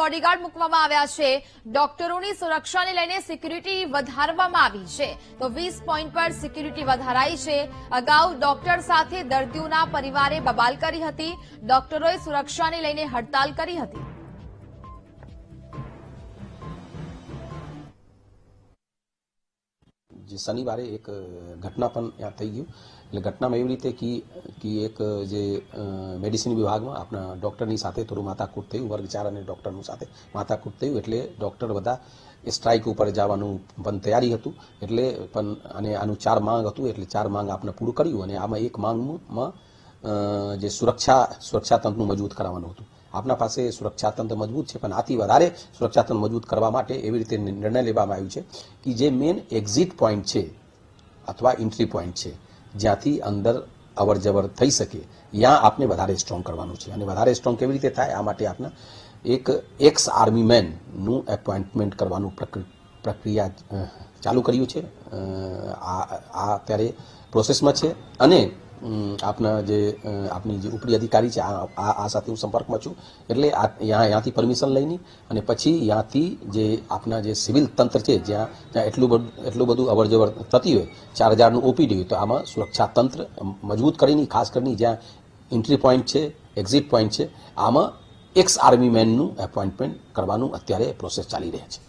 Bodyguard મૂકવામાં આવ્યા છે. ડોક્ટરોની સુરક્ષાને લઈને સિક્યુરિટી વધારવામાં આવી છે. તો વીસ પોઈન્ટ પર સિક્યુરિટી વધારાઈ છે. અગાઉ ડોક્ટર સાથે દર્દીઓના પરિવારે બબાલ કરી હતી. ડોક્ટરોએ સુરક્ષાને લઈને હડતાલ કરી હતી. જે શનિવારે એક ઘટના પણ ત્યાં થઈ ગયું. એટલે ઘટનામાં એવી રીતે કે એક જે મેડિસિન વિભાગમાં આપણા ડૉક્ટરની સાથે થોડું માથાકૂટ થયું, વર્ગ ચાર અને ડૉક્ટરનું સાથે માથાકૂટ થયું. એટલે ડૉક્ટર બધા સ્ટ્રાઇક ઉપર જવાનું પણ તૈયારી હતું. એટલે પણ, અને આનું ચાર માંગ હતું. એટલે ચાર માંગ આપણે પૂરું કર્યું અને આમાં એક માંગમાં જે સુરક્ષા સુરક્ષા તંત્રનું મજબૂત કરાવવાનું હતું. આપણા પાસે સુરક્ષા તંત્ર મજબૂત છે, પણ આથી વધારે સુરક્ષા તંત્ર મજબૂત કરવા માટે એવી રીતે નિર્ણય લેવામાં આવ્યો છે કે જે મેન એક્ઝિટ પોઈન્ટ છે અથવા એન્ટ્રી પોઈન્ટ છે, જ્યાંથી અંદર અવર જવર થઈ શકે. ત્યાં આપને વધારે સ્ટ્રોંગ કરવાનું છે. અને વધારે સ્ટ્રોંગ કેવી રીતે થાય? આ માટે આપના એક એક્સ આર્મી મેનનું એપોઇન્ટમેન્ટ કરવાનું પ્રક્રિ- પ્રક્રિયા ચાલુ કર્યું છે. આ અત્યારે પ્રોસેસમાં છે. અને આપના જે આપની જે ઉપરી અધિકારી છે, આ આ સાથે હું સંપર્કમાં છું. એટલે ત્યાંથી પરમિશન લઈને અને પછી ત્યાંથી જે આપના જે સિવિલ તંત્ર છે, જ્યાં જ્યાં એટલું બધું એટલું બધું અવરજવર થતી હોય, ચાર હજારનું ઓપીડી હોય, તો આમાં સુરક્ષા તંત્ર મજબૂત કરીને, ખાસ કરીને જ્યાં એન્ટ્રી પોઈન્ટ છે એક્ઝિટ પોઈન્ટ છે, આમાં એક્સ આર્મી મેનનું એપોઇન્ટમેન્ટ કરવાનું અત્યારે પ્રોસેસ ચાલી રહ્યા છે.